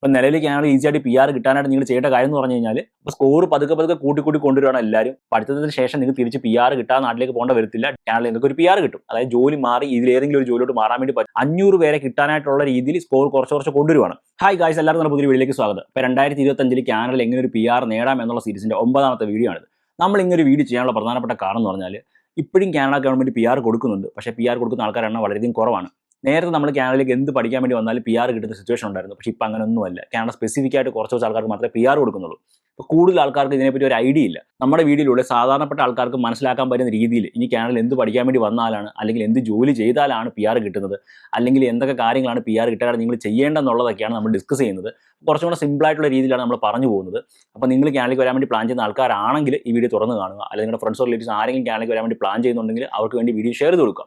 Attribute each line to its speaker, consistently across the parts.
Speaker 1: ഇപ്പം നിലവിൽ canal easy ആയിട്ട് പി ആർ കിട്ടാനായിട്ട് നിങ്ങൾ ചെയ്യേണ്ട കാര്യം എന്ന് പറഞ്ഞു കഴിഞ്ഞാൽ ഇപ്പോൾ സ്കോർ പതുക്കെ പതുക്കെ കൂട്ടി കൂട്ടി കൊണ്ടുവരികയാണ് എല്ലാവരും പഠിത്തത്തിന് ശേഷം നിങ്ങൾ തിരിച്ച് പി ആർ കിട്ടാൻ നാട്ടിലേക്ക് പോകേണ്ട വരത്തില്ല. ക്യാനലിൽ നിങ്ങൾക്ക് ഒരു പി ആർ കിട്ടും. അതായത് ജോലി മാറി ഇതിലേതെങ്കിലും ഒരു ജോലിയോട് മാറാൻ വേണ്ടി പറ്റും. അഞ്ഞൂറ് പേരെ കിട്ടാനായിട്ടുള്ള രീതിയിൽ സ്കോർ കുറച്ച് കുറച്ച് കൊണ്ടുവരുവാണ്. ഹായ് ഗായ്സ് എല്ലാവർക്കും നമ്മുടെ പുതിയ വീഡിയോയിലേക്ക് സ്വാഗതം. ഇപ്പോൾ രണ്ടായിരത്തി ഇരുപത്തഞ്ചിൽ ക്യാനലിൽ എങ്ങനെ ഒരു പി ആർ നേടാം എന്നുള്ള സീരീസിന്റെ ഒമ്പതാമത്തെ വീഡിയോ ആണ് നമ്മൾ ഇങ്ങനെ ഒരു വീഡിയോ ചെയ്യാനുള്ള പ്രധാനപ്പെട്ട കാരണം എന്ന് പറഞ്ഞാൽ ഇപ്പോഴും കാനഡ ഗവൺമെന്റ് പി ആർ കൊടുക്കുന്നുണ്ട്. പക്ഷേ പി ആർ കൊടുക്കുന്ന ആൾക്കാരെണ്ണം വളരെയധികം കുറവാണ്. നേരത്തെ നമ്മൾ കാനഡയിലേക്ക് എന്ത് പഠിക്കാൻ വേണ്ടി വന്നാലും പി ആർ കിട്ടുന്ന സിറ്റുവേഷൻ ഉണ്ടായിരുന്നു. പക്ഷേ ഇപ്പം അങ്ങനെ ഒന്നുമല്ല കാനഡ സ്പെസിഫിക് ആയിട്ട് കുറച്ച് കുറച്ച് ആൾക്കാർക്ക് മാത്രമേ പി ആർ കൊടുക്കുന്നുള്ളൂ. അപ്പോൾ കൂടുതൽ ആൾക്കാർക്ക് ഇതിനെപ്പറ്റി ഒരു ഐഡിയ ഇല്ല. നമ്മുടെ വീഡിയോയിലൂടെ സാധാരണപ്പെട്ട ആൾക്കാർക്ക് മനസ്സിലാക്കാൻ പറ്റുന്ന രീതിയിൽ ഇനി കാനഡയിൽ എന്ത് പഠിക്കാൻ വേണ്ടി വന്നാലാണ് അല്ലെങ്കിൽ എന്ത് ജോലി ചെയ്താലാണ് പി ആർ കിട്ടുന്നത് അല്ലെങ്കിൽ എന്തൊക്കെ കാര്യങ്ങളാണ് പി ആർ കിട്ടാൻ നിങ്ങൾ ചെയ്യേണ്ടതെന്നുള്ളതൊക്കെയാണ് നമ്മൾ ഡിസ്കസ് ചെയ്യുന്നത്. കുറച്ചും കൂടെ സിമ്പിളായിട്ടുള്ള രീതിയിലാണ് നമ്മൾ പറഞ്ഞു പോകുന്നത്. അപ്പോൾ നിങ്ങൾ ക്യാനലിലേക്ക് വരാൻ വേണ്ടി പ്ലാൻ ചെയ്യുന്ന ആൾക്കാരാണെങ്കിൽ ഈ വീഡിയോ തുറന്ന് കാണുക. അല്ലെങ്കിൽ നിങ്ങളുടെ ഫ്രണ്ട്സോ റിലേറ്റീവ്സ് ആരെങ്കിലും ക്യാനലിലേക്ക് വരാൻ വേണ്ടി പ്ലാൻ ചെയ്യുന്നുണ്ടെങ്കിൽ അവർക്ക് വേണ്ടി വീഡിയോ ഷെയർ ചെയ്ത് കൊടുക്കുക.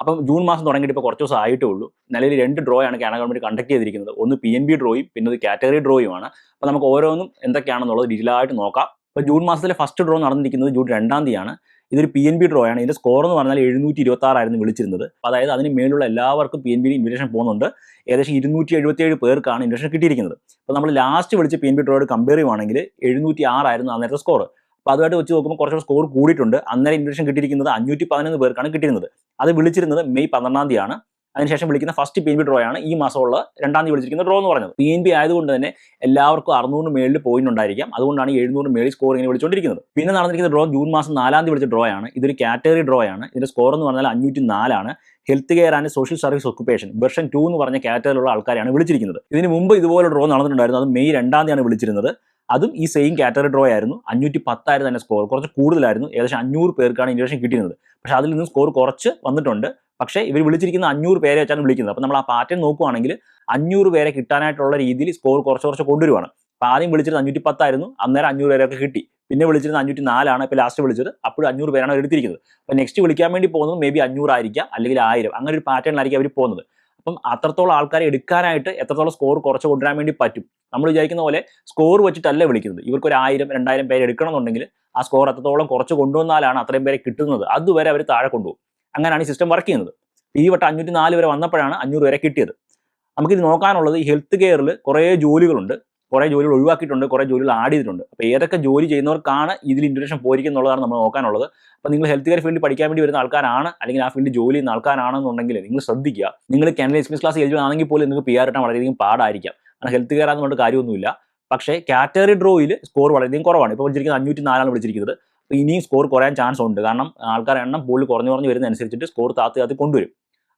Speaker 1: അപ്പം ജൂൺ മാസം തുടങ്ങിയിട്ട് ഇപ്പോൾ കുറച്ച് ദിവസം ആയിട്ടേ ഉള്ളൂ നിലവിൽ രണ്ട് ഡ്രോ ആണ് കേരള ഗവൺമെന്റ് കണ്ടക്ട് ചെയ്തിരിക്കുന്നത്. ഒന്ന് പി എൻ ബി ഡ്രോയും പിന്നെ ഒരു കാറ്റഗറി ഡ്രോയുമാണ് അപ്പോൾ നമുക്ക് ഓരോന്നും എന്തൊക്കെയാണെന്നുള്ളത് ഡീറ്റെയിൽ നോക്കാം. അപ്പോൾ ജൂൺ മാസത്തിലെ ഫസ്റ്റ് ഡ്രോ നടന്നിരിക്കുന്നത് ജൂൺ രണ്ടാം തീയതിയാണ്. ഇതൊരു പി എൻ ബി ഡ്രോ ആണ്. ഇതിന്റെ സ്കോർ എന്ന് പറഞ്ഞാൽ എഴുന്നൂറ്റി ഇരുപത്തി ആറായിരുന്നു വിളിച്ചിരുന്നത് അതായത് അതിന് മേലുള്ള എല്ലാവർക്കും പി എൻ ബി ഇൻവിറ്റേഷൻ പോകുന്നുണ്ട്. ഏകദേശം ഇരുന്നൂറ്റി എഴുപത്തിയേഴ് പേർക്കാണ് ഇൻവിറ്റേഷൻ കിട്ടിയിരിക്കുന്നത്. അപ്പോൾ നമ്മൾ ലാസ്റ്റ് വിളിച്ച് പി എൻ ബി ഡ്രോയോട് കമ്പയർ ചെയ്യുവാണെങ്കിൽ എഴുന്നൂറ്റി ആറായിരുന്നു അന്നേരത്തെ സ്കോർ അപ്പോൾ അതുമായിട്ട് വെച്ച് നോക്കുമ്പോൾ കുറച്ചുകൂടെ സ്കോർ കൂടിയിട്ടുണ്ട്. അന്നേരം ഇൻവിറ്റേഷൻ കിട്ടിയിരിക്കുന്നത് അഞ്ഞൂറ്റി പതിനൊന്ന് പേർക്കാണ് കിട്ടിയിരുന്നത്. അത് വിളിച്ചിരുന്നത് മെയ് പന്ത്രണ്ടാം തീയതിയാണ്. അതിനുശേഷം വിളിക്കുന്ന first P N B draw ആണ് ഈ മാസമുള്ള രണ്ടാം തീയതി വിളിച്ചിരിക്കുന്ന ഡ്രോ എന്ന് പറഞ്ഞത്. പി എൻ ബി ആയതുകൊണ്ട് തന്നെ എല്ലാവർക്കും അറുന്നൂറിന് മേളിൽ പോയിന്റ് ഉണ്ടായിരിക്കാം അതുകൊണ്ടാണ് എഴുന്നൂറ് മേളിൽ സ്കോർ ഇങ്ങനെ വിളിച്ചുകൊണ്ടിരിക്കുന്നത് പിന്നെ നടന്നിരിക്കുന്ന ഡ്രോ ജൂൺ മാസം നാലാം തീയതി വിളിച്ച ഡ്രോ ആണ്. ഇതൊരു കാറ്റഗറി ഡ്രോ ആണ്. ഇതിന്റെ സ്കോർ എന്ന് പറഞ്ഞാൽ അഞ്ഞൂറ്റി നാലാണ് health care and social service occupation version two എന്ന് പറഞ്ഞ കാറ്റഗറിയിലുള്ള ആൾക്കാരാണ് വിളിച്ചിരിക്കുന്നത്. ഇതിന് മുമ്പ് ഇതുപോലെ ഡ്രോ നടന്നിട്ടുണ്ടായിരുന്നു. അത് മെയ് രണ്ടാം തീയതിയാണ് വിളിച്ചിരുന്നത്. അതും ഈ സെയിം കാറ്റഗറി ഡ്രോ ആയിരുന്നു. അഞ്ഞൂറ്റി പത്തായിരുന്നു തന്നെ സ്കോർ കുറച്ച് കൂടുതലായിരുന്നു. ഏകദേശം അഞ്ഞൂറ് പേർക്കാണ് ഇൻവിറ്റേഷൻ കിട്ടിയിരുന്നത്. പക്ഷേ അതിൽ നിന്ന് സ്കോർ കുറച്ച് വന്നിട്ടുണ്ട്. പക്ഷേ ഇവർ വിളിച്ചിരിക്കുന്ന അഞ്ഞൂറ് പേരെ വെച്ചാണ് വിളിക്കുന്നത്. അപ്പോൾ നമ്മൾ ആ പാറ്റേൺ നോക്കുവാണെങ്കിൽ അഞ്ഞൂറ് പേരെ കിട്ടാനായിട്ടുള്ള രീതിയിൽ സ്കോർ കുറച്ച് കുറച്ച് കൊണ്ടുവരുവാണ്. അപ്പോൾ ആദ്യം വിളിച്ചിരുന്നത് അഞ്ഞൂറ്റി പത്തായിരുന്നു അന്നേരം അഞ്ഞൂറ് പേരൊക്കെ കിട്ടി. പിന്നെ വിളിച്ചിരുന്നത് അഞ്ഞൂറ്റി നാലാണ് ഇപ്പോൾ ലാസ്റ്റ് വിളിച്ചത്. അപ്പോഴും അഞ്ഞൂറ് പേരാണ് എടുത്തിരിക്കുന്നത്. അപ്പോൾ നെക്സ്റ്റ് വിളിക്കാൻ വേണ്ടി പോകുന്നത് മേ ബി അഞ്ഞൂറായിരിക്കാം. അല്ലെങ്കിൽ ആയിരം. അങ്ങനെ ഒരു പാറ്റേണിലായിരിക്കും അവർ പോകുന്നത്. അപ്പം അത്രത്തോളം ആൾക്കാരെ എടുക്കാനായിട്ട് എത്രത്തോളം സ്കോർ കുറച്ച് കൊണ്ടുവരാൻ വേണ്ടി പറ്റും? നമ്മൾ വിചാരിക്കുന്ന പോലെ സ്കോർ വെച്ചിട്ടല്ല വിളിക്കുന്നത്. ഇവർക്ക് ഒരു ആയിരം രണ്ടായിരം പേര് എടുക്കണമെന്നുണ്ടെങ്കിൽ ആ സ്കോർ എത്രത്തോളം കുറച്ച് കൊണ്ടുവന്നാലാണ് അത്രയും പേരെ കിട്ടുന്നത്. അതുവരെ അവർ താഴെ കൊണ്ടുപോകും. അങ്ങനെയാണ് ഈ സിസ്റ്റം വർക്ക് ചെയ്യുന്നത്. ഈ വട്ടം അഞ്ഞൂറ്റി നാല് വരെ വന്നപ്പോഴാണ് അഞ്ഞൂറ് വരെ കിട്ടിയത്. നമുക്കിത് നോക്കാനുള്ളത് ഹെൽത്ത് കെയറിൽ കുറേ ജോലികളുണ്ട്. കുറേ ജോലികൾ ഒഴിവാക്കിയിട്ടുണ്ട് കുറേ ജോലികൾ ആഡ് ചെയ്തിട്ടുണ്ട്. അപ്പോൾ ഏതൊക്കെ ജോലി ചെയ്യുന്നവർക്കാണ് ഇതിൽ ഇൻട്രഷൻ പോയിരിക്കുന്നുള്ളതാണ് നമ്മൾ നോക്കാനുള്ളത്. അപ്പോൾ നിങ്ങൾ ഹെൽത്ത് കെയർ ഫീൽഡ് പഠിക്കാൻ വേണ്ടി വരുന്ന ആൾക്കാരാണ് അല്ലെങ്കിൽ ആ ഫീൽഡ് ജോലി ചെയ്യുന്ന ആൾക്കാരാണെന്നുണ്ടെങ്കിൽ നിങ്ങൾ ശ്രദ്ധിക്കുക. നിങ്ങൾ കാനഡ എക്സ്പീരിയൻസ് ക്ലാസ് എഴുതുകയാണെങ്കിൽ പോലും നിങ്ങൾക്ക് പി ആർ കിട്ടാൻ വളരെയധികം പാടായിരിക്കാം. കാരണം ഹെൽത്ത് കെയർ ആണെന്നുകൊണ്ട് കാര്യമൊന്നുമില്ല. പക്ഷേ കാറ്റഗറി ഡ്രോയിൽ സ്കോർ വളരെയധികം കുറവാണ്. ഇപ്പോൾ വിളിച്ചിരിക്കുന്നത് അഞ്ഞൂറ്റി നാലാണ് വിളിച്ചിരിക്കുന്നത് അപ്പോൾ ഇനിയും സ്കോർ കുറയാൻ ചാൻസ് ഉണ്ട്. കാരണം ആൾക്കാരുടെ എണ്ണം കൂടുതൽ കുറഞ്ഞു കുറഞ്ഞു വരുന്നതനുസരിച്ചിട്ട് സ്കോർ താത്തി താത്തി കൊണ്ടുവരും.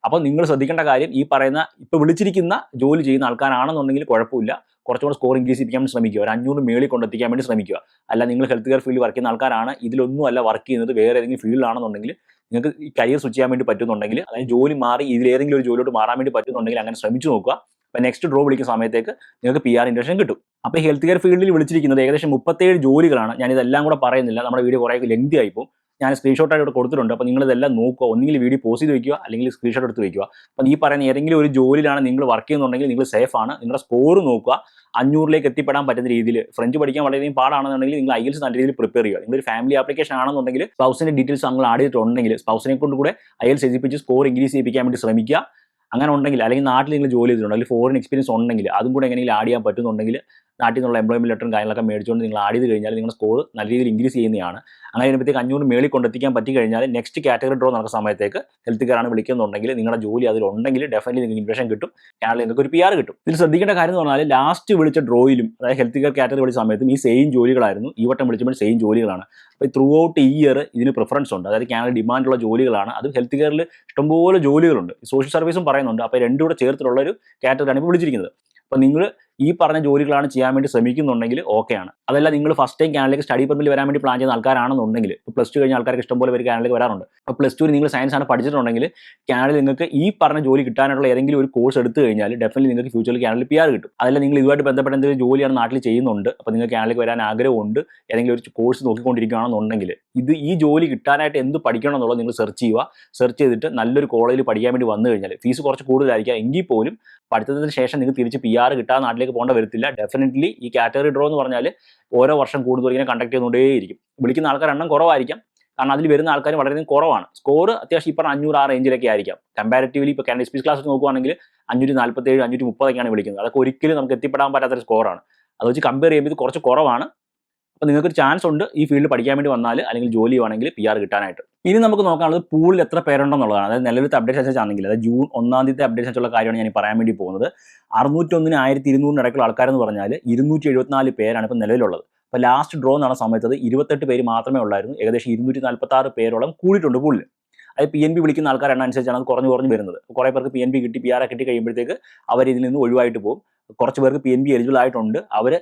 Speaker 1: അപ്പോൾ നിങ്ങൾ ശ്രദ്ധിക്കേണ്ട കാര്യം ഈ പറയുന്ന ഇപ്പോൾ വിളിച്ചിരിക്കുന്ന ജോലി ചെയ്യുന്ന ആൾക്കാരാണെന്നുണ്ടെങ്കിൽ കുഴപ്പമില്ല. കുറച്ചുകൂടെ സ്കോർ ഇൻക്രീസ് ചെയ്യാൻ ശ്രമിക്കുക. ഒരു അഞ്ഞൂറ് മേളിൽ കൊണ്ടെത്തിക്കാൻ വേണ്ടി ശ്രമിക്കുക. അല്ല നിങ്ങൾ ഹെൽത്ത് കെയർ ഫീൽഡിൽ വർക്ക് ചെയ്യുന്ന ആൾക്കാരാണ് ഇതിലൊന്നും അല്ല വർക്ക് ചെയ്യുന്നത് വേറെ ഏതെങ്കിലും ഫീൽഡിലാണെന്നുണ്ടെങ്കിൽ നിങ്ങൾക്ക് ഈ കരിയർ സ്വിച്ച് ചെയ്യാൻ വേണ്ടി പറ്റുന്നുണ്ടെങ്കിൽ അതായത് ജോലി മാറി ഇതിലേതെങ്കിലും ഒരു ജോലിയോട് മാറാൻ വേണ്ടി പറ്റുന്നുണ്ടെങ്കിൽ അങ്ങനെ ശ്രമിച്ചു നോക്കുക. അപ്പോൾ നെക്സ്റ്റ് ഡ്രോ വിളിക്കുന്ന സമയത്തേക്ക് നിങ്ങൾക്ക് പി ആർ ഇൻഡക്ഷൻ കിട്ടും. അപ്പോൾ ഹെൽത്ത് കെയർ ഫീൽഡിൽ വിളിച്ചിരിക്കുന്നത് ഏകദേശം മുപ്പത്തേഴ് ജോലികളാണ്. ഞാൻ ഇതെല്ലാം കൂടെ പറയുന്നില്ല. നമ്മുടെ വീഡിയോ കുറേ ലെങ്തി ആയിപ്പോൾ ഞാൻ സ്ക്രീൻഷോട്ട് ആയിട്ട് കൊടുത്തിട്ടുണ്ട്. അപ്പോൾ നിങ്ങൾ ഇതെല്ലാം നോക്കുക. ഒന്നുകിൽ വീഡിയോ പോസ് ചെയ്ത് വയ്ക്കുക അല്ലെങ്കിൽ സ്ക്രീൻഷോട്ട് എടുത്ത് വയ്ക്കുക അപ്പോൾ ഈ പറയുന്ന ഏതെങ്കിലും ഒരു ജോലിയിലാണ് നിങ്ങൾ വർക്ക് ചെയ്യുന്നുണ്ടെങ്കിൽ നിങ്ങൾ സേഫ് ആണ്. നിങ്ങളുടെ സ്കോർ നോക്കുക. അഞ്ഞൂറിലേക്ക് എത്തിപ്പെടാൻ പറ്റുന്ന രീതിയിൽ. ഫ്രഞ്ച് പഠിക്കാൻ വളരെയധികം പാടാണെന്നുണ്ടെങ്കിൽ നിങ്ങൾ ഐ നല്ല രീതിയിൽ പ്രിപ്പയർ ചെയ്യുക. നിങ്ങളൊരു ഫാമിലി ആപ്ലിക്കേഷൻ ആണെന്നുണ്ടെങ്കിൽ സ്പൗസിന്റെ ഡീറ്റെയിൽസ് നിങ്ങൾ ആഡ് ചെയ്തിട്ടുണ്ടെങ്കിൽ സ്പൗസിനെ കൊണ്ട് കൂടെ ഐ എൽസ് എത്തിപ്പിച്ച് സ്കോർ ഇൻക്രീസ് ചെയ്യിപ്പിക്കാൻ വേണ്ടി ശ്രമിക്കുക. അങ്ങനെ ഉണ്ടെങ്കിൽ അല്ലെങ്കിൽ നാട്ടിൽ നിങ്ങൾ ജോലി ചെയ്തിട്ടുണ്ട് അല്ലെങ്കിൽ ഫോറിൻ എക്സ്പീരിയൻസ് ഉണ്ടെങ്കിൽ അതും കൂടെ എങ്ങനെയെങ്കിലും ആഡ് ചെയ്യാൻ പറ്റുന്നുണ്ടെങ്കിൽ നാട്ടിൽ നിന്നുള്ള എംപ്ലോയ്മെന്റ് ലെറ്ററും കാര്യങ്ങളൊക്കെ മേടിച്ചുകൊണ്ട് നിങ്ങൾ ആഡ് ചെയ്ത് കഴിഞ്ഞാൽ നിങ്ങളുടെ സ്കോർ നല്ല രീതിയിൽ ഇൻക്രീസ് ചെയ്യുന്നതാണ് അങ്ങനെ വരുമ്പോഴത്തേക്ക് അഞ്ഞൂറ് മേളിൽ കൊണ്ടെത്തിക്കാൻ പറ്റി കഴിഞ്ഞാൽ നെക്സ്റ്റ് കാറ്റഗറി ഡ്രോ നടക്കുന്ന സമയത്തേക്ക് ഹെൽത്ത് കെയർ ആണ് വിളിക്കുന്നുണ്ടെങ്കിൽ നിങ്ങളുടെ ജോലി അതിലുണ്ടെങ്കിൽ ഡെഫിനറ്റ്ലി നിങ്ങൾക്ക് ഇൻവെഷൻ കിട്ടും. കാരണം നിങ്ങൾക്ക് ഒരു പി ആർ കിട്ടും. ഇതിൽ ശ്രദ്ധിക്കേണ്ട കാര്യം എന്ന് പറഞ്ഞാൽ ലാസ്റ്റ് വിളിച്ച ഡ്രോയിലും അതായത് ഹെൽത്ത് കെയർ കാറ്റഗറി വിളിച്ച സമയത്തും ഈ സെയിം ജോലികളായിരുന്നു. ഈ വട്ടം വിളിച്ചപ്പോൾ സെയിം ജോലികളാണ്. അപ്പോൾ ത്രൂ ഔട്ട് ഇയർ ഇതിന് പ്രിഫറൻസ് ഉണ്ട്. അതായത് കാനഡ ഡിമാൻഡുള്ള ജോലികളാണ്. അത് ഹെൽത്ത് കെയറിൽ ഇഷ്ടംപോലെ ജോലികളുണ്ട്. സോഷ്യൽ സർവീസും പറയുന്നുണ്ട്. അപ്പോൾ രണ്ടും കൂടെ ചേർത്തിട്ടുള്ള ഒരു കാറ്റഗറിയാണ് ഇപ്പോൾ വിളിച്ചിരിക്കുന്നത്. അപ്പോൾ നിങ്ങൾ ഈ പറഞ്ഞ ജോലികളാണ് ചെയ്യാൻ വേണ്ടി ശ്രമിക്കുന്നുണ്ടെങ്കിൽ ഓക്കെയാണ് അതല്ല നിങ്ങൾ ഫസ്റ്റ് ടൈം കാനലിലേക്ക് സ്റ്റഡി പെർമിൽ വരാൻ വേണ്ടി പ്ലാൻ ചെയ്യുന്ന ആൾക്കാരാണെന്നുണ്ടെങ്കിൽ ഇപ്പോൾ പ്ലസ് ടു കഴിഞ്ഞ ആൾക്കാർക്ക് ഇഷ്ടംപോലെ പേര് കാനലിലേക്ക് വരാറുണ്ട്. അപ്പോൾ പ്ലസ് ടു നിങ്ങൾ സയൻസ് ആണ് പഠിച്ചിട്ടുണ്ടെങ്കിൽ കാനലിൽ നിങ്ങൾക്ക് ഈ പറഞ്ഞ ജോലി കിട്ടാനുള്ള ഏതെങ്കിലും ഒരു കോഴ്സ് എടുത്തു കഴിഞ്ഞാൽ ഡെഫിനറ്റ്ലി നിങ്ങൾക്ക് ഫ്യൂച്ചറിൽ കാനലിൽ പി ആർ കിട്ടും. അതല്ല നിങ്ങൾ ഇതുമായിട്ട് ബന്ധപ്പെട്ട എന്തെങ്കിലും ജോലിയാണ് നാട്ടിൽ ചെയ്യുന്നുണ്ട് അപ്പോൾ നിങ്ങൾ കാനഡയിലേക്ക് വരാൻ ആഗ്രഹമുണ്ട് ഏതെങ്കിലും ഒരു കോഴ്സ് നോക്കിക്കൊണ്ടിരിക്കുകയാണെന്നുണ്ടെങ്കിൽ ഇത് ഈ ജോലി കിട്ടാനായിട്ട് എന്ത് പഠിക്കണം എന്നുള്ളത് നിങ്ങൾ സെർച്ച് ചെയ്യുക. സെർച്ച് ചെയ്തിട്ട് നല്ലൊരു കോളേജിൽ പഠിക്കാൻ വേണ്ടി വന്നു കഴിഞ്ഞാൽ ഫീസ് കുറച്ച് കൂടുതലായിരിക്കാം. എങ്കിൽ പോലും പഠിത്തത്തിന് ശേഷം നിങ്ങൾക്ക് തിരിച്ച് പി ആർ കിട്ടാൻ നാട്ടിലേക്ക് പോകേണ്ട വരത്തില്ല. ഡെഫിനറ്റ്ലി ഈ കാറ്റഗറി ഡ്രോ എന്ന് പറഞ്ഞാൽ ഓരോ വർഷം കൂടുതൽ ഇങ്ങനെ കണ്ടക്ട് ചെയ്തുകൊണ്ടേയിരിക്കും. വിളിക്കുന്ന ആൾക്കാർ എണ്ണം കുറവായിരിക്കാം. കാരണം അതിൽ വരുന്ന ആൾക്കാർ വളരെയധികം കുറവാണ്. സ്കോർ അത്യാവശ്യം ഇപ്പം അഞ്ഞൂറ് ആ റേഞ്ചിലൊക്കെ ആയിരിക്കാം. കമ്പാരിറ്റീവ്ലി ഇപ്പോൾ കാൻഡി സ്പീസ് ക്ലാസ് നോക്കുവാണെങ്കിൽ അഞ്ഞൂറ്റി നാൽപ്പത്തേഴ് അഞ്ഞൂറ്റി മുപ്പതൊക്കെയാണ് വിളിക്കുന്നത്. അതൊക്കെ ഒരിക്കലും നമുക്ക് എത്തിപ്പെടാൻ പറ്റാത്തൊരു സ്കോറാണ് അത് വെച്ച് കമ്പയർ ചെയ്യുമ്പോൾ ഇത് കുറച്ച് കുറവാണ്. അപ്പോൾ നിങ്ങൾക്ക് ഒരു ചാൻസ് ഉണ്ട് ഈ ഫീൽഡ് പഠിക്കാൻ വേണ്ടി വന്നാൽ അല്ലെങ്കിൽ ജോലി വേണമെങ്കിൽ പി ആർ കിട്ടാനായിട്ട്. ഇനി നമുക്ക് നോക്കാനുള്ളത് പൂളിൽ എത്ര പേരുണ്ടെന്നുള്ളതാണ്. അതായത് നിലവിലത്തെ അപ്ഡേറ്റ് അനുസരിച്ച് ആണെങ്കിൽ അതായത് ജൂൺ ഒന്നാം തീയതി അപ്ഡേറ്റ് അനുസരിച്ചുള്ള കാര്യമാണ് ഞാൻ പറയാൻ വേണ്ടി പോകുന്നത്. അറുന്നൂറ്റൊന്നിന് ആയിരത്തി ഇരുന്നൂറിന് ഇടയ്ക്കുള്ള ആൾക്കാരെന്ന് പറഞ്ഞാൽ ഇരുന്നൂറ്റി എഴുപത്തിനാല് പേരാണ് ഇപ്പോൾ നിലവിലുള്ളത്. അപ്പോൾ ലാസ്റ്റ് ഡ്രോ നടന്ന സമയത്ത് അത് ഇരുപത്തെട്ട് പേര് മാത്രമേ ഉള്ളായിരുന്നു. ഏകദേശം ഇരുന്നൂറ്റി നാൽപ്പത്തി ആറ് പേരോളം കൂടിയിട്ടുണ്ട് പൂളിൽ അത് പി എൻ ബി വിളിക്കുന്ന ആൾക്കാർ എണ്ണം അനുസരിച്ചാണ് അത് കുറഞ്ഞു കുറഞ്ഞു വരുന്നത്. കുറേ പേർക്ക് പി എൻ ബി കിട്ടി പി ആർ കിട്ടി കഴിയുമ്പോഴത്തേക്ക് അവർ ഇതിൽ നിന്ന് ഒഴിവായിട്ട് പോകും. കുറച്ച് പേർക്ക് പി എൻ ബി എലിജിബിൾ ആയിട്ടുണ്ട്. അവർ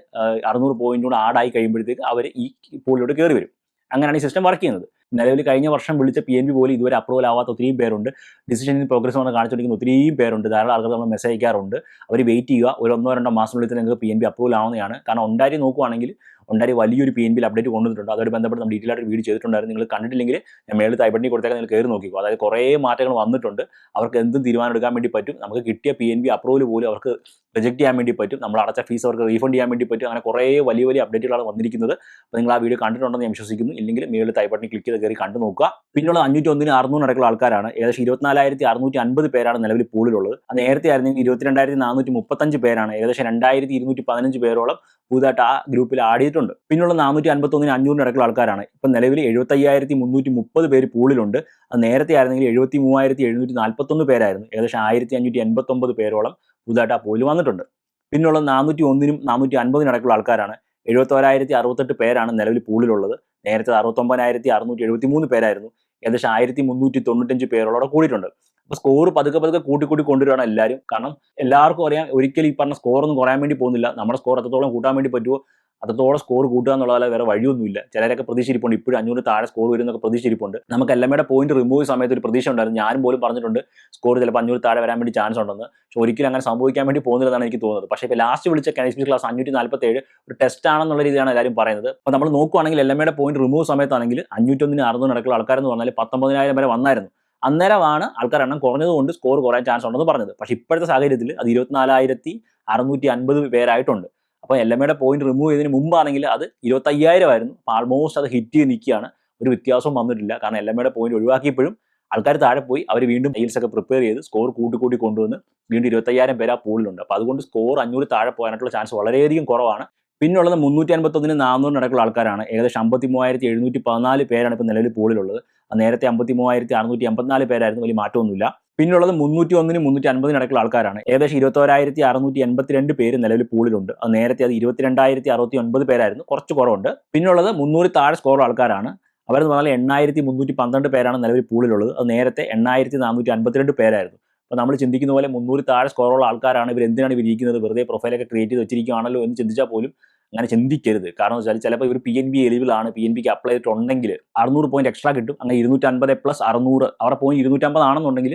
Speaker 1: അറുന്നൂറ് പോയിന്റ് ആഡായി കഴിയുമ്പോഴത്തേക്ക് അവർ ഈ പൂളിലോട്ട് കയറി വരും. അങ്ങനെയാണ് ഈ സിസ്റ്റം വർക്ക് ചെയ്യുന്നത്. നിലവിൽ കഴിഞ്ഞ വർഷം വിളിച്ച പി എൻ ബി പോലും ഇതുവരെ അപ്രൂവൽ ആവാത്ത ഒത്തിരിയും പേരുണ്ട്. ഡിസിഷൻ ഇൻ പ്രോഗ്രസ് എന്ന് കാണിച്ചുകൊണ്ടിരിക്കുന്ന ഒത്തിരിയും പേരുണ്ട്. ധാരാളം ആൾക്കാർ നമ്മൾ മെസ്സേജ് അയക്കാറുണ്ട്. അവർ വെയിറ്റ് ചെയ്യുക. ഒരു ഒന്നോ രണ്ടോ മാസത്തിനുള്ളിൽ തന്നെ നിങ്ങൾക്ക് പി എൻ ബി അപ്രൂവൽ ആവുന്നതാണ്. കാരണം ഉണ്ടായി നോക്കുവാണെങ്കിൽ ഉണ്ടാരി വലിയൊരു പി എൻ ബിയിൽ അപ്ഡേറ്റ് കൊണ്ടുവന്നിട്ടുണ്ട്. അതോട് ബന്ധപ്പെട്ട് നമ്മൾ ഡീറ്റെയിൽ ആയിട്ട് വീഡിയോ ചെയ്തിട്ടുണ്ടായിരുന്നു. നിങ്ങൾ കണ്ടിട്ടില്ലെങ്കിൽ ഞാൻ മേളിൽ തൈപ്പണ്ണി കൊടുത്തേക്കാൻ നിങ്ങൾ കയറി നോക്കിക്കോ. അതായത് കുറേ മാറ്റങ്ങൾ വന്നിട്ടുണ്ട്. അവർക്ക് എന്തും തീരുമാനം എടുക്കാൻ വേണ്ടി പറ്റും. നമുക്ക് കിട്ടിയ പി എൻ ബി അപ്രൂവൽ പോലും അവർക്ക് റിജക്ട് ചെയ്യാൻ വേണ്ടി പറ്റും. നമ്മൾ അടച്ച ഫീസ് അവർക്ക് റീഫണ്ട് ചെയ്യാൻ വേണ്ടി പറ്റും. അങ്ങനെ കുറേ വലിയ വലിയ അപ്ഡേറ്റുകളാണ് വന്നിരിക്കുന്നത്. അപ്പോൾ നിങ്ങൾ ആ വീഡിയോ കണ്ടിട്ടുണ്ടെന്ന് ഞാൻ വിശ്വസിക്കുന്നു. ഇല്ലെങ്കിൽ മേളിൽ തൈപ്പണ്ണി ക്ലിക്ക് ചെയ്ത് കയറി കണ്ടു നോക്കുക. പിന്നെയുള്ള അഞ്ഞൂറ്റി ഒന്നിന് അറുന്നൂറ് അടക്കമുള്ള ആൾക്കാരാണ്. ഏകദേശം ഇരുപത്തിനാലായിരത്തി അറുന്നൂറ്റി അൻപത് പേരാണ് നിലവിൽ പൂളിലുള്ളത് നേരത്തെ ആയിരുന്നെങ്കിൽ ഇരുപത്തിരണ്ടായിരത്തി നാനൂറ്റി മുപ്പത്തഞ്ച് പേരാണ്. ഏകദേശം രണ്ടായിരത്തി ഇരുന്നൂറ്റി പതിനഞ്ച് പേരോളം പുതുതായിട്ട് ആ ഗ്രൂപ്പിൽ ആഡ് ചെയ്തിട്ടുണ്ട് പിന്നുള്ള നാനൂറ്റി അൻപത്തൊന്നിന് അഞ്ഞൂറിന് ഇടയ്ക്കുള്ള ആൾക്കാരാണ്. ഇപ്പം നിലവിൽ എഴുപത്തയ്യായിരത്തി മുന്നൂറ്റി മുപ്പത് പേര് പൂളിലുണ്ട്. അത് നേരത്തെ ആയിരുന്നെങ്കിൽ എഴുപത്തി മൂവായിരത്തി എഴുന്നൂറ്റി നാൽപ്പത്തൊന്ന് പേരായിരുന്നു. ഏകദേശം ആയിരത്തി അഞ്ഞൂറ്റി എൺപത്തൊമ്പത് പേരോളം പുതുതായിട്ട് ആ പൂളിൽ വന്നിട്ടുണ്ട്. പിന്നുള്ള നാനൂറ്റി ഒന്നിനും നാനൂറ്റി അൻപതിനും ഇടയ്ക്കുള്ള ആൾക്കാരാണ്. എഴുപത്തോരായിരത്തി അറുപത്തെട്ട് പേരാണ് നിലവിൽ പൂളിലുള്ളത്. നേരത്തെ അറുപത്തൊമ്പതിനായിരത്തി അറുന്നൂറ്റി എഴുപത്തി മൂന്ന് പേരായിരുന്നു. ഏകദേശം ആയിരത്തി മുന്നൂറ്റി തൊണ്ണൂറ്റഞ്ച് പേരോടെ കൂടിയിട്ടുണ്ട്. അപ്പോൾ സ്കോർ പതുക്കെ പതുക്കെ കൂട്ടി കൂട്ടി കൊണ്ടുവരികയാണ് എല്ലാവരും കാരണം എല്ലാവർക്കും അറിയാം ഒരിക്കലും ഈ പറഞ്ഞ സ്കോർ ഒന്നും കുറയാൻ വേണ്ടി പോകുന്നില്ല. നമ്മുടെ സ്കോർ എത്രത്തോളം കൂട്ടാൻ വേണ്ടി പറ്റുമോ അത്രത്തോളം സ്കോർ കൂട്ടുക എന്നുള്ളതല്ല വേറെ വഴിയൊന്നുമില്ല. ചിലരൊക്കെ പ്രതീക്ഷിച്ചിരിപ്പുണ്ട്. ഇപ്പോഴും അഞ്ഞൂറ് താഴെ സ്കോർ വരുന്നൊക്കെ പ്രതീക്ഷിച്ചിരിപ്പുണ്ട്. നമുക്ക് എല്ലാമയുടെ പോയിന്റ് റിമൂവ് സമയത്ത് ഒരു പ്രതീക്ഷ ഉണ്ടായിരുന്നു. ഞാൻ പോലും പറഞ്ഞിട്ടുണ്ട് സ്കോർ ചിലപ്പോൾ അഞ്ഞൂറ് താഴെ വരാൻ വേണ്ടി ചാൻസ് ഉണ്ടെന്ന്. പക്ഷെ ഒരിക്കലും അങ്ങനെ സംഭവിക്കാൻ വേണ്ടി പോകുന്നില്ലെന്നാണ് എനിക്ക് തോന്നുന്നത്. പക്ഷേ ഇപ്പോൾ ലാസ്റ്റ് വിളിച്ച കനീസ് ക്ലാസ് അഞ്ഞൂറ്റി നാൽപ്പത്തേഴ് ഒരു ടെസ്റ്റ് ആണെന്നുള്ള രീതിയാണ് എല്ലാവരും പറയുന്നത്. അപ്പോൾ നമ്മൾ നോക്കുവാണെങ്കിൽ എല്ലാമയുടെ പോയിന്റ് റിമൂവ് സമയത്താണെങ്കിൽ അഞ്ഞൂറ്റൊന്നിന് അറുന്നൂറ് നടക്കുള്ള ആൾക്കാരെന്ന് പറഞ്ഞാൽ പത്തൊമ്പതിനായിരം വരെ വന്നായിരുന്നു. അന്നേരമാണ് ആൾക്കാർ എണ്ണം കുറഞ്ഞതുകൊണ്ട് സ്കോർ കുറയാൻ ചാൻസ് ഉണ്ടെന്ന് പറഞ്ഞത്. പക്ഷേ ഇപ്പോഴത്തെ സാഹചര്യത്തിൽ അത് ഇരുപത്തിനാലായിരത്തി അറുന്നൂറ്റി അൻപത് പേരായിട്ടുണ്ട്. അപ്പോൾ എൽ എം എയുടെ പോയിന്റ് റിമൂവ് ചെയ്തതിന് മുമ്പാണെങ്കിൽ അത് ഇരുപത്തയ്യായിരം ആയിരുന്നു. ആൾമോസ്റ്റ് അത് ഹിറ്റ് ചെയ്ത് നിൽക്കുകയാണ്. ഒരു വ്യത്യാസവും വന്നിട്ടില്ല. കാരണം എൽ എം എയുടെ പോയിന്റ് ഒഴിവാക്കിയപ്പോഴും ആൾക്കാർ താഴെ പോയി. അവർ വീണ്ടും മെയിൽസ് ഒക്കെ പ്രിപ്പയർ ചെയ്ത് സ്കോർ കൂട്ടി കൂട്ടി കൊണ്ടുവന്ന് വീണ്ടും ഇരുപത്തയ്യായിരം പേര് ആ പൂളിലുണ്ട് അപ്പോൾ അതുകൊണ്ട് സ്കോർ അഞ്ഞൂറ് താഴെ പോകാനായിട്ടുള്ള ചാൻസ് വളരെയധികം കുറവാണ്. പിന്നുള്ളത് മുന്നൂറ്റി അൻപത്തൊന്നിന് നാനൂറിന് ഇടയ്ക്കുള്ള ആൾക്കാരാണ്. ഏകദേശം അമ്പത്തി മൂവായിരത്തി എഴുന്നൂറ്റി പതിനാല് പേരാണ് ഇപ്പോൾ നിലവിൽ പോളിലുള്ളത്. നേരത്തെ അമ്പത്തി മൂവായിരത്തി അറുന്നൂറ്റി അമ്പത്തിനാല് പേരായിരുന്നു വലിയ മാറ്റമൊന്നുമില്ല. പിന്നുള്ളത് മുന്നൂറ്റി ഒന്നിനും മുന്നൂറ്റി അൻപതിന് ഇടയ്ക്കുള്ള ആൾക്കാരാണ്. ഏകദേശം ഇരുപത്തോരായിരത്തി അറുന്നൂറ്റി എൺപത്തിരണ്ട് പേര് നിലവിൽ പൂളിലുണ്ട്. അത് നേരത്തെ അത് ഇരുപത്തിരണ്ടായിരത്തി അറുപത്തി ഒൻപത് പേരായിരുന്നു. കുറച്ച് കുറവുണ്ട്. പിന്നുള്ളത് മുന്നൂറ് താഴെ സ്കോർ ആൾക്കാരാണ്. അവരെന്ന് പറഞ്ഞാൽ എണ്ണായിരത്തി മുന്നൂറ്റി പന്ത്രണ്ട് പേരാണ് നിലവിൽ പൂളിലുള്ളത്. അത് നേരത്തെ എണ്ണായിരത്തി നാനൂറ്റി അൻപത്തിരണ്ട് പേരായിരുന്നു. അപ്പോൾ നമ്മൾ ചിന്തിക്കുന്ന പോലെ മുന്നൂറ് താഴെ സ്കോറുള്ള ആൾക്കാരാണ്. ഇവർ എന്തിനാണ് ഇവർ ഇരിക്കുന്നത്? വെറുതെ പ്രൊഫൈലൊക്കെ ക്രിയേറ്റ് ചെയ്ത് വെച്ചിരിക്കുകയാണല്ലോ എന്ന് ചിന്തിച്ചാൽ പോലും അങ്ങനെ ചിന്തിക്കരുത്. കാരണം വെച്ചാൽ ചിലപ്പോൾ ഇവർ പി എൻ ബി എലിബിൾ ആണ്. പി എൻ ബിക്ക് അപ്ലൈ ചെയ്തിട്ടുണ്ടെങ്കിൽ അറുന്നൂറ് പോയിന്റ് എക്സ്ട്രാ കിട്ടും. അങ്ങനെ ഇരുന്നൂറ്റമ്പത് പ്ലസ് അറുന്നൂറ്. അവരുടെ പോയിന്റ് ഇരുന്നൂറ്റമ്പത് ആണെന്നുണ്ടെങ്കിൽ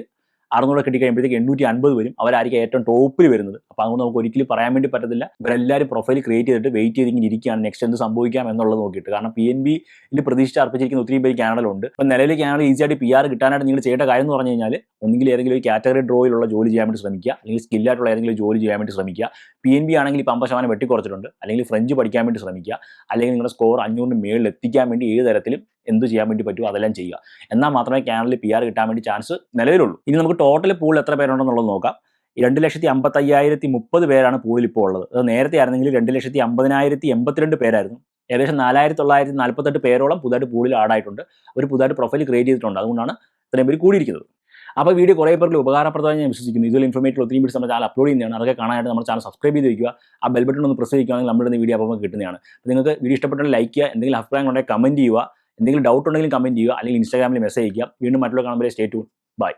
Speaker 1: അറുന്നൂറ് കിട്ടി കഴിയുമ്പോഴത്തേക്ക് എണ്ണൂറ്റി അൻപത് വരും. അവരായിരിക്കും ഏറ്റവും ടോപ്പിൽ വരുന്നത്. അപ്പോൾ അതുകൊണ്ട് നമുക്ക് ഒരിക്കലും പറയാൻ വേണ്ടി പറ്റത്തില്ല. ഇവരെല്ലാവരും പ്രൊഫൈൽ ക്രിയേറ്റ് ചെയ്തിട്ട് വെയിറ്റ് ചെയ്ത് ഇങ്ങനെ ഇരിക്കുകയാണ്. നെക്സ്റ്റ് എന്ത് സംഭവിക്കാം എന്നുള്ളത് നോക്കിയിട്ട്. കാരണം പി എൻ ബിയിൽ പ്രതീക്ഷിച്ച് അർപ്പിച്ചിരിക്കുന്ന ഒത്തിരി പേര് ചാനലുണ്ട് അപ്പോൾ നിലവിൽ ചാനൽ ഈസി ആയിട്ട് പി ആർ കിട്ടാനായിട്ട് നിങ്ങൾ ചെയ്യേണ്ട കാര്യം എന്ന് പറഞ്ഞു കഴിഞ്ഞാൽ ഒന്നുകിൽ ഏതെങ്കിലും ഒരു കാറ്റഗറി ഡ്രോയിലുള്ള ജോലി ചെയ്യാൻ വേണ്ടി ശ്രമിക്കുക. അല്ലെങ്കിൽ സ്കില്ലായിട്ടുള്ള ഏതെങ്കിലും ജോലി ചെയ്യാൻ വേണ്ടി ശ്രമിക്കുക. പി എൻ ബി ആണെങ്കിൽ ഇപ്പോൾ അമ്പത് ശതമാനം വെട്ടിക്കുറച്ചിട്ടുണ്ട്. അല്ലെങ്കിൽ ഫ്രഞ്ച് പഠിക്കാൻ വേണ്ടി ശ്രമിക്കുക. അല്ലെങ്കിൽ നിങ്ങളുടെ സ്കോർ അഞ്ഞൂറിന് മേളിൽ എത്തിക്കാൻ വേണ്ടി ഏത് തരത്തിലും എന്ത് ചെയ്യാൻ വേണ്ടി പറ്റുമോ അതെല്ലാം ചെയ്യുക. എന്നാൽ മാത്രമേ ചാനലിൽ പി ആർ കിട്ടാൻ വേണ്ടി ചാൻസ് നിലവിലുള്ളൂ. ഇനി നമുക്ക് ടോട്ടൽ പൂളിൽ എത്ര പേരുണ്ടെന്നുള്ളത് നോക്കാം. രണ്ട് ലക്ഷത്തി അമ്പത്തയ്യായിരത്തി മുപ്പത് പേരാണ് പൂളിൽ ഇപ്പോൾ ഉള്ളത്. അത് നേരത്തെ ആയിരുന്നെങ്കിൽ രണ്ട് ലക്ഷത്തി അമ്പതിനായിരത്തി എൺപത്തിരണ്ട് പേരായിരുന്നു. ഏകദേശം നാലായിരത്തി തൊള്ളായിരത്തി നാൽപ്പത്തെട്ട് പേരോളം പുതുതായിട്ട് പൂളിൽ ആഡായിട്ടുണ്ട് അവർ പുതുതായിട്ട് പ്രൊഫൈൽ ക്രിയേറ്റ് ചെയ്തിട്ടുണ്ട്. അതുകൊണ്ടാണ് ഇത്രയും പേര് കൂടിയിരിക്കുന്നത്. അപ്പോൾ വീഡിയോ കുറേ പേർക്ക് ഉപകാരപ്രദമായി ഞാൻ വിശ്വസിക്കുന്നു. ഇതിൽ ഇൻഫർമേറ്റീവ് ഒത്തിരി വീഡിയോസ് നമ്മുടെ അപ്ലോഡ് ചെയ്യുന്നതാണ്. അതൊക്കെ കാണാനായിട്ട് നമ്മുടെ ചാനൽ സബ്സ്ക്രൈബ് ചെയ്ത് വയ്ക്കുക ആ ബെൽ ബട്ടൺ ഒന്ന് പ്രസ് ചെയ്യുകയാണെങ്കിൽ നമ്മുടെ വീഡിയോ അപ്പോൾ കിട്ടുന്നതാണ് നിങ്ങൾക്ക് വീഡിയോ ഇഷ്ടപ്പെട്ടാൽ ലൈക്ക് ചെയ്യുക. എന്തെങ്കിലും അഭിപ്രായം ഉണ്ടെങ്കിൽ കമന്റ് ചെയ്യുക. എന്തെങ്കിലും ഡൗട്ട് ഉണ്ടെങ്കിലും കമന്റ് ചെയ്യുക. അല്ലെങ്കിൽ ഇൻസ്റ്റാഗ്രാമിൽ മെസ്സേജ് ചെയ്യുക വീണ്ടും മറ്റുള്ള കാണുമ്പോൾ സ്റ്റേ ടു ബൈ